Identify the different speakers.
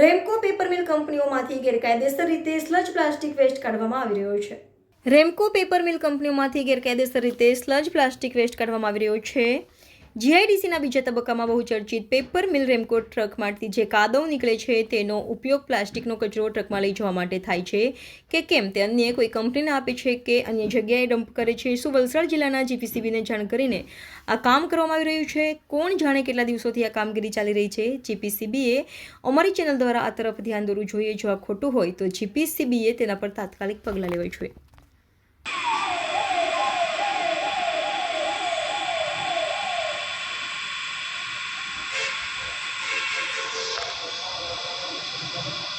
Speaker 1: Ramco paper mill કંપનીઓમાંથી ગેરકાયદેસર રીતે sludge plastic waste કાઢવામાં આવી રહ્યો છે. રેમકો પેપર મિલ કંપનીઓમાંથી ગેરકાયદેસર રીતે સ્લજ પ્લાસ્ટિક વેસ્ટ કાઢવામાં આવી રહ્યો છે. જીઆઈડીસીના બીજા તબક્કામાં બહુ ચર્ચિત પેપર મિલ રેમકો ટ્રકમાંથી જે કાદવ નીકળે છે તેનો ઉપયોગ પ્લાસ્ટિકનો કચરો ટ્રકમાં લઈ જવા માટે થાય છે કે કેમ? તે અન્ય કોઈ કંપનીને આપે છે કે અન્ય જગ્યાએ ડમ્પ કરે છે? શું વલસાડ જિલ્લાના જીપીસીબીને જાણ કરીને આ કામ કરવામાં આવી રહ્યું છે? કોણ જાણે કેટલા દિવસોથી આ કામગીરી ચાલી રહી છે? જીપીસીબીએ અમારી ચેનલ દ્વારા આ તરફ ધ્યાન દોરવું જોઈએ. જો આ ખોટું હોય તો જીપીસીબીએ તેના પર તાત્કાલિક પગલાં લેવા જોઈએ. Thank you.